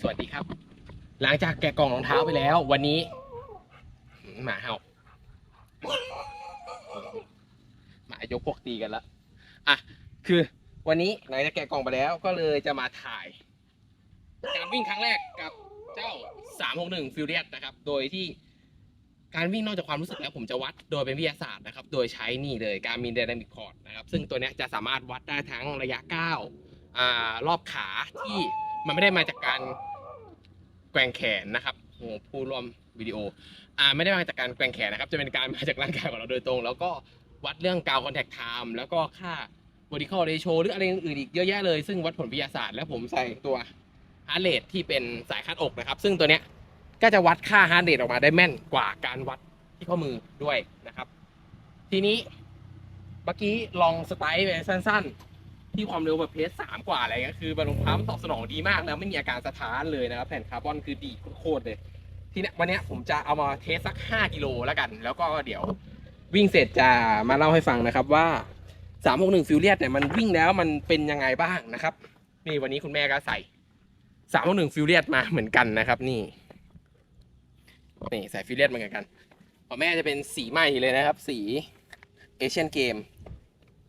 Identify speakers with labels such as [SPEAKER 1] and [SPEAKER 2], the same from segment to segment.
[SPEAKER 1] สวัสดีครับ หลังจากแกะกล่องรองเท้าไปแล้ว วันนี้ หมาเห่าหมายกพวกตีกันแล้วอะคือวันนี้หลังจากแกะกล่องไปแล้ว ก็เลยจะมาถ่าย การวิ่งครั้งแรกกับเจ้า 361 f u r i o u s นะครับ โดยที่การวิ่งนอกจากความรู้สึกแล้วผมจะวัดโดยเป็นวิทยาศาสตร์นะครับ โดยใช้นี่เลยการมี Dynamic Cord นะครับ ซึ่งตัวนี้จะสามารถวัดได้ทั้งระยะก้าวอ่ารอบขาที่ มันไม่ได้มาจากการแกว่งแขนนะครับโอ้โหผู้ร่วมวิดีโออ่าไม่ได้มาจากการแกว่งแขนนะครับ จะเป็นการมาจากร่างกายของเราโดยตรง แล้วก็วัดเรื่องกาวคอนแทคไทม์แล้วก็ค่า vertical ratio หรืออะไรอื่นอีกเยอะแยะเลย ซึ่งวัดผลวิทยาศาสตร์ แล้วผมใส่ตัวฮาร์เรทที่เป็นสายคาดอกนะครับ ซึ่งตัวเนี้ยก็จะวัดค่าฮาร์เรทออกมาได้แม่นกว่าการวัดที่ข้อมือด้วยนะครับ ทีนี้เมื่อกี้ลองสไตล์ไปสั้นๆ ที่ความเร็วแบบเพสสามกว่าอะไรเงี้ยคือบรรลุพัมตอบสนองดีมากนะไม่มีอาการสะท้านเลยนะครับแผ่นคาร์บอนคือดีโคตรเลย ทีเนี้ยวันเนี้ยผมจะเอามาเทสสัก 5 กิโลแล้วกัน แล้วก็เดี๋ยววิ่งเสร็จจะมาเล่าให้ฟังนะครับว่า 361ฟิวเลียสเนี่ยมันวิ่งแล้วมันเป็นยังไงบ้างนะครับ นี่วันนี้คุณแม่ก็ใส่สามหนึ่งฟิวเลียสมาเหมือนกันนะครับ นี่นี่ใส่ฟิวเลียสเหมือนกันของแม่จะเป็นสีใหม่เลยนะครับ สีเอเชียนเกม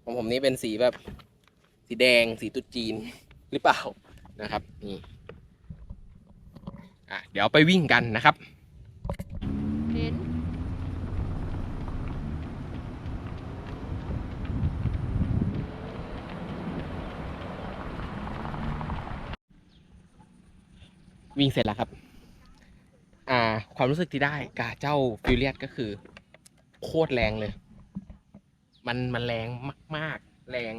[SPEAKER 1] ของผมนี่เป็นสีแบบ สีแดงสีตุดจีนหรือเปล่านะครับนี่อะเดี๋ยวไปวิ่งกันนะครับ
[SPEAKER 2] เห็น
[SPEAKER 1] วิ่งเสร็จแล้วครับ อ่า ความรู้สึกที่ได้กับเจ้าฟิวเลียสก็คือ โคตรแรงเลย มันมันแรงมาก ๆ แรง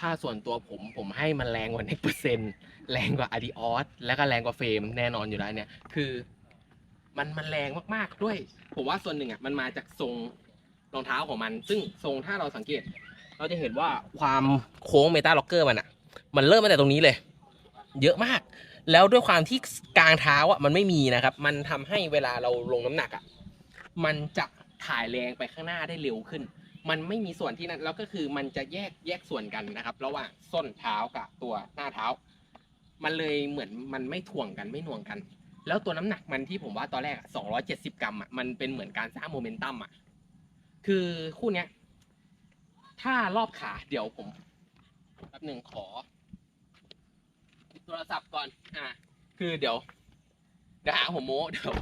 [SPEAKER 1] ถ้าส่วนตัวผมผมให้มันแรงกว่าเน็กเปอร์เซ็นต์แรงกว่าอาดิออสแล้วก็แรงกว่าเฟรมแน่นอนอยู่แล้วเนี่ย คือมันมันแรงมากๆด้วย ผมว่าส่วนหนึ่งอะมันมาจากทรงรองเท้าของมัน ซึ่งทรงถ้าเราสังเกต เราจะเห็นว่าความโค้งเมตาล็อกเกอร์มันอะ มันเริ่มมาแต่ตรงนี้เลย เยอะมาก แล้วด้วยความที่กลางเท้าอะมันไม่มีนะครับ มันทำให้เวลาเราลงน้ำหนักอะมันจะถ่ายแรงไปข้างหน้าได้เร็วขึ้น มันไม่มีส่วนที่นั่นแล้วก็คือมันจะแยกแยกส่วนกันนะครับ ระหว่างส้นเท้ากับตัวหน้าเท้า มันเลยเหมือนมันไม่ถ่วงกันไม่หน่วงกัน แล้วตัวน้ำหนักมันที่ผมว่าตอนแรกอะ270กรัมอะมันเป็นเหมือนการสร้างโมเมนตัมอะคือคู่เนี้ย ถ้ารอบขาเดี๋ยวผมแป๊บหนึ่งขอโทรศัพท์ก่อน อ่า คือเดี๋ยวเดี๋ยวหาผมโม้เดี๋ยว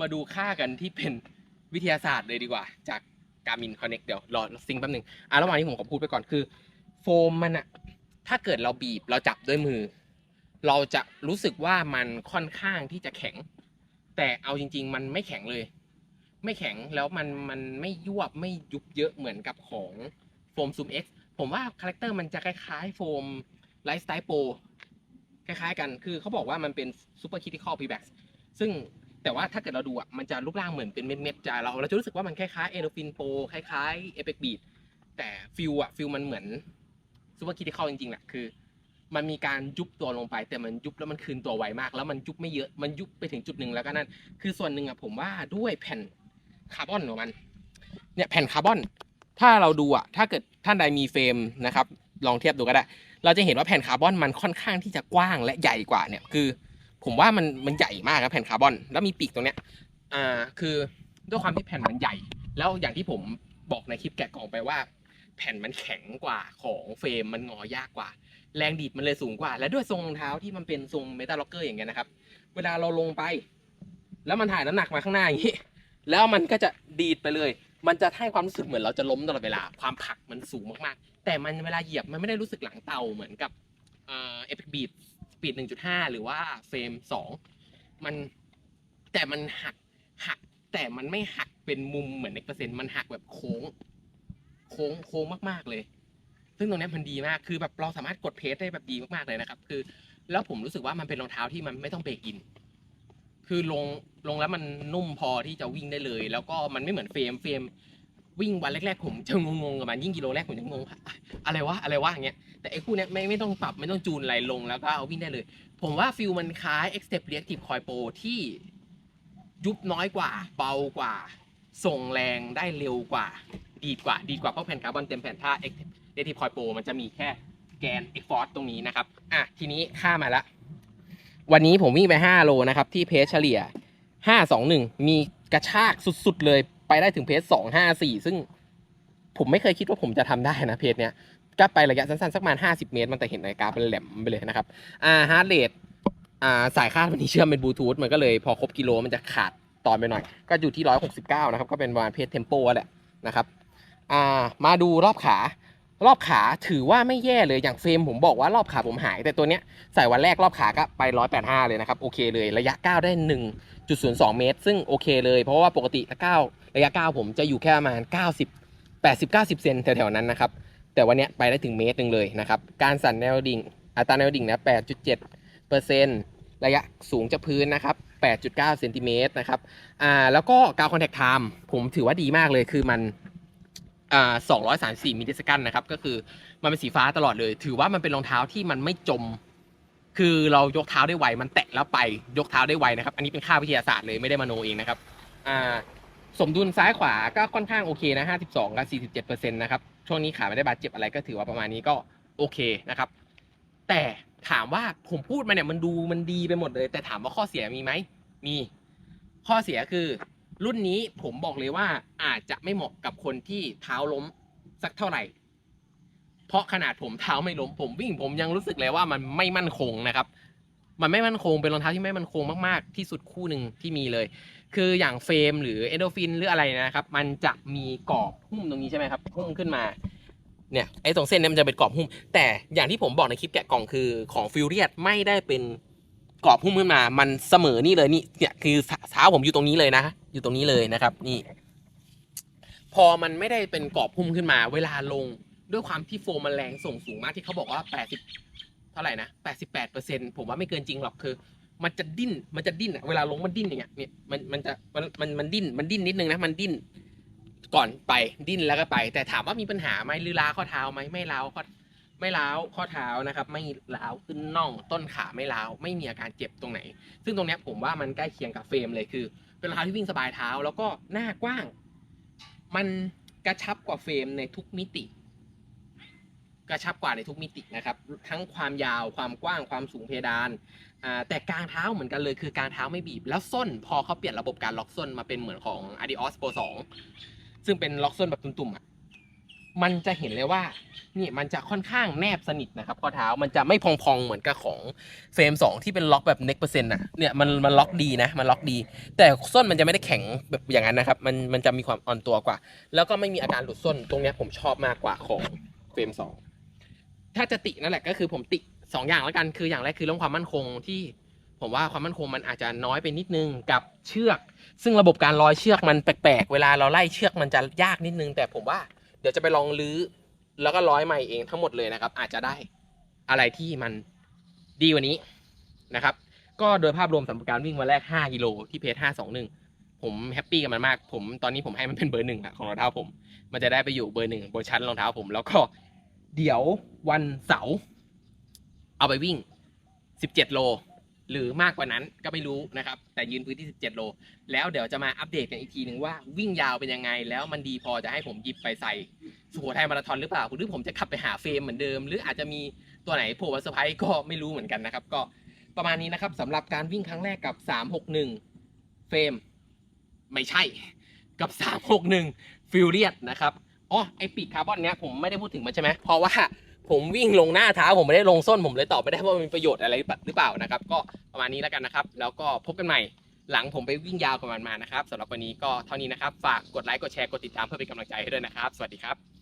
[SPEAKER 1] มาดูค่ากันที่เป็นวิทยาศาสตร์เลยดีกว่า จาก การมินคอนเน็กเดี๋ยวรอซิงแป๊บหนึ่งอะระหว่างนี้ผมขอพูดไปก่อนคือ โฟมมันอะถ้าเกิดเราบีบเราจับด้วยมือ เราจะรู้สึกว่ามันค่อนข้างที่จะแข็ง แต่เอาจริง ๆ มันไม่แข็งเลย ไม่แข็งแล้วมันมันไม่ยวบไม่ยุบเยอะเหมือนกับของโฟมซูม X ผมว่าคาแรคเตอร์มันจะคล้ายๆโฟมไลฟ์สไตล์โปรคล้ายๆกัน คือเขาบอกว่ามันเป็นซูเปอร์คิติคอลพีแบ็กซึ่ง แต่ว่าถ้าเกิดเราดูอะมันจะรูปร่างเหมือนเป็นเม็ดๆจะเราเราจะรู้สึกว่ามันคล้ายๆเอโรฟินโปคล้ายๆเอเปกบีดแต่ฟิลอะฟิลมันเหมือนซูเปอร์คิติคอลจริงๆแหละคือ มันมีการยุบตัวลงไป แต่มันยุบแล้วมันคืนตัวไวมาก แล้วมันยุบไม่เยอะมันยุบไปถึงจุดหนึ่งแล้วก็นั่นคือส่วนหนึ่งอะผมว่าด้วยแผ่นคาร์บอนของมันเนี่ยแผ่นคาร์บอนถ้าเราดูอะถ้าเกิดท่านใดมีเฟรมนะครับ ลองเทียบดูก็ได้ เราจะเห็นว่าแผ่นคาร์บอนมันค่อนข้างที่จะกว้างและใหญ่กว่าเนี่ยคือ ผมว่ามันมันใหญ่มากครับแผ่นคาร์บอน แล้วมีปีกตรงเนี้ยอ่าคือด้วยความที่แผ่นมันใหญ่ แล้วอย่างที่ผมบอกในคลิปแกะกล่องไปว่า แผ่นมันแข็งกว่าของเฟรมมันงอยากกว่า แรงดีดมันเลยสูงกว่า และด้วยทรงรองเท้าที่มันเป็นทรงเมตาล็อกเกอร์อย่างเงี้ยนะครับ เวลาเราลงไป แล้วมันถ่ายน้ำหนักมาข้างหน้าอย่างนี้แล้วมันก็จะดีดไปเลย มันจะให้ความรู้สึกเหมือนเราจะล้มตลอดเวลา ความผักมันสูงมากๆ แต่มันเวลาเหยียบมันไม่ได้รู้สึกหลังเตาเหมือนกับเอ่อฟบีด ปีดหนึ่งจุดห้าหรือว่าเฟรมสองมันแต่มันหักหัก แต่มันไม่หักเป็นมุมเหมือนเอกเปอร์เซ็นต์มันหักแบบโค้ง โค้งโค้งมากๆเลย ซึ่งตรงนี้มันดีมากคือแบบเราสามารถกดเพสได้แบบดีมากๆเลยนะครับ คือ แล้วผมรู้สึกว่ามันเป็นรองเท้าที่มันไม่ต้องเบรกอิน คือลงลงแล้วมันนุ่มพอที่จะวิ่งได้เลย แล้วก็มันไม่เหมือนเฟรมเฟรม วิ่งวันแรกๆผมจะงงๆกับมันยิ่งกิโลแรกผมจะงงอะไรวะอะไรวะอย่างเงี้ยแต่ไอ้คู่เนี้ยไม่ไม่ต้องปรับไม่ต้องจูนอะไรลงแล้วก็เอาวิ่งได้เลย ผมว่าฟิลมันคล้าย e x t e p Reactive Coil Pro ที่ยุบน้อยกว่า เบากว่า ส่งแรงได้เร็วกว่า ดีกว่า ดีกว่าเพราะแผ่นคาร์บอนเต็มแผ่นถ้า e x t e p Reactive Coil Pro มันจะมีแค่แกน Ex Force ตรงนี้นะครับอะทีนี้ข้ามาละวันนี้ผมวิ่งไป 5 โลนะครับที่เพจเฉลี่ย 521 มีกระชากสุดๆเลย ไปได้ถึงเพจ254ซึ่งผมไม่เคยคิดว่าผมจะทำได้นะเพจเนี้ยก็ไประยะสั้นๆสักประมาณ50เมตร มันแต่เห็นนาฬิกาเป็นแหลมไปเลยนะครับอ่าฮาร์ดเรทอ่าสายคาดวันนี้เชื่อมเป็นบลูทูธมันก็เลยพอครบกิโลมันจะขาดตอนไปหน่อย ก็อยู่ที่169นะครับ ก็เป็นประมาณเพจเทมโปแหละนะครับอ่ามาดูรอบขารอบขาถือว่าไม่แย่เลยอย่างเฟรมผมบอกว่ารอบขาผมหาย แต่ตัวเนี้ยใส่วันแรกรอบขาก็ไป 185 เลยนะครับ โอเคเลยระยะก้าได้ 1.02 เมตร ซึ่งโอเคเลยเพราะว่าปกติก้าว ระยะก้าวผมจะอยู่แค่ประมาณ 90 80 90 เซนแถวๆนั้นนะครับ แต่วันนี้ไปได้ถึงเมตรหนึ่งเลยนะครับ การสั่นแนวดิ่ง อัตราแนวดิ่งนะ8.7เปอร์เซ็นต์ระยะสูงจากพื้นนะครับ 8.9เซนติเมตรนะครับ อ่า แล้วก็กาวคอนแทคไทม์ผมถือว่าดีมากเลย คือมัน อ่า234มิลลิเซกันนะครับ ก็คือมันเป็นสีฟ้าตลอดเลย ถือว่ามันเป็นรองเท้าที่มันไม่จม คือเรายกเท้าได้ไว มันแตะแล้วไป ยกเท้าได้ไวนะครับ อันนี้เป็นค่าวิทยาศาสตร์เลย ไม่ได้มโนเองนะครับ อ่า สมดุลซ้ายขวาก็ค่อนข้างโอเคนะ 52 กับ 47%นะครับ ช่วงนี้ขาไม่ได้บาดเจ็บอะไรก็ถือว่าประมาณนี้ก็โอเคนะครับ แต่ถามว่าผมพูดมาเนี่ยมันดูมันดีไปหมดเลย แต่ถามว่าข้อเสียมีไหม มี ข้อเสียคือ รุ่นนี้ผมบอกเลยว่าอาจจะไม่เหมาะกับคนที่เท้าล้มสักเท่าไหร่ เพราะขนาดผมเท้าไม่ล้มผมวิ่งผมยังรู้สึกเลยว่ามันไม่มั่นคงนะครับ มันไม่มั่นคงเป็นรองเท้าที่ไม่มั่นคงมากๆ ที่สุดคู่หนึ่งที่มีเลย คืออย่างเฟรมหรือเอโดฟินหรืออะไรนะครับ มันจะมีกรอบหุ้มตรงนี้ใช่ไหมครับหุ้มขึ้นมาเนี่ยไอ้ตรงเส้นเนี่ยมันจะเป็นกรอบหุ้ม แต่อย่างที่ผมบอกในคลิปแกะกล่องคือของฟิวเรียสไม่ได้เป็นกรอบหุ้มขึ้นมา มันเสมอนี่เลยนี่เนี่ยคือเท้าผมอยู่ตรงนี้เลยนะ อยู่ตรงนี้เลยนะครับ นี่ พอมันไม่ได้เป็นกรอบหุ้มขึ้นมา เวลาลงด้วยความที่โฟมมันแรงส่งสูงมากที่เขาบอกว่า 80 ท่าไหร่นะ88เปอร์เซ็นผมว่าไม่เกินจริงหรอกคือ มันจะดิ้นมันจะดิ้นอะเวลาลงมันดิ้นอย่างเงี้ยเนี่ยมันมันจะมันมันมันดิ้นมันดิ้นนิดนึงนะมันดิ้นก่อนไปดิ้นแล้วก็ไป แต่ถามว่ามีปัญหาไหมหรือล้าข้อเท้าไหมไม่ล้าข้อไม่ล้าข้อเท้านะครับ ไม่ล้าขึ้นน่องต้นขาไม่ล้าไม่มีอาการเจ็บตรงไหน ซึ่งตรงเนี้ยผมว่ามันใกล้เคียงกับเฟรมเลยคือ เป็นรองเท้าที่วิ่งสบายเท้าแล้วก็หน้ากว้าง มันกระชับกว่าเฟรมในทุกมิติ กระชับกว่าในทุกมิตินะครับ ทั้งความยาวความกว้างความสูงเพดาน แต่กลางเท้าเหมือนกันเลยคือกลางเท้าไม่บีบ แล้วส้นพอเขาเปลี่ยนระบบการล็อกส้นมาเป็นเหมือนของ Adios Pro 2 ซึ่งเป็นล็อกส้นแบบตุ่มๆอะมันจะเห็นเลยว่านี่มันจะค่อนข้างแนบสนิทนะครับข้อเท้ามันจะไม่พองๆเหมือนกับของเฟรม 2 ที่เป็นล็อกแบบเน็กเปอร์เซ็นต์อะเนี่ยมันมันล็อกดีนะมันล็อกดี แต่ส้นมันจะไม่ได้แข็งแบบอย่างนั้นนะครับ มันมันจะมีความอ่อนตัวกว่า แล้วก็ไม่มีอาการหลุดส้นตรงนี้ผมชอบมากกว่าของเฟรม 2 ถ้าจะตินั่นแหละก็คือผมติสองอย่างแล้วกันคืออย่างแรกคือเรื่องความมั่นคงที่ผมว่าความมั่นคงมันอาจจะน้อยไปนิดนึงกับเชือก ซึ่งระบบการร้อยเชือกมันแปลกๆ เวลาเราไล่เชือกมันจะยากนิดนึง แต่ผมว่าเดี๋ยวจะไปลองลื้อ แล้วก็ร้อยใหม่เองทั้งหมดเลยนะครับ อาจจะได้อะไรที่มันดีกว่านี้นะครับ ก็โดยภาพรวมสำหรับการวิ่งวันแรก 5 กิโลที่เพจ521 ผมแฮปปี้กับมันมาก ผมตอนนี้ผมให้มันเป็นเบอร์หนึ่งอะของรองเท้าผม มันจะได้ไปอยู่เบอร์หนึ่งบนชั้นรองเท้าผม แล้วก็ เดี๋ยววันเสาร์เอาไปวิ่ง 17 โล หรือมากกว่านั้นก็ไม่รู้นะครับ แต่ยืนพื้นที่ 17 โล แล้วเดี๋ยวจะมาอัปเดตกันอีกทีหนึ่งว่าวิ่งยาวเป็นยังไง แล้วมันดีพอจะให้ผมหยิบไปใส่สุโขทัยมาราธอนหรือเปล่าหรือผมจะขับไปหาเฟรมเหมือนเดิม หรืออาจจะมีตัวไหนโผล่มาเซอร์ไพรส์ก็ไม่รู้เหมือนกันนะครับ ก็ประมาณนี้นะครับสำหรับการวิ่งครั้งแรกกับ 361 เฟรม ไม่ใช่กับ 361 ฟิวเรียสนะครับ อ๋อไอปีกคาร์บอนเนี้ยผมไม่ได้พูดถึงมันใช่ไหมเพราะว่าผมวิ่งลงหน้าเท้าผมไม่ได้ลงส้นผมเลยตอบไม่ได้ว่ามันมีประโยชน์อะไรหรือเปล่านะครับ ก็ประมาณนี้แล้วกันนะครับ แล้วก็พบกันใหม่หลังผมไปวิ่งยาวกับมันมานะครับสำหรับวันนี้ก็เท่านี้นะครับ ฝากกดไลค์กดแชร์กดติดตามเพื่อเป็นกำลังใจให้ด้วยนะครับ สวัสดีครับ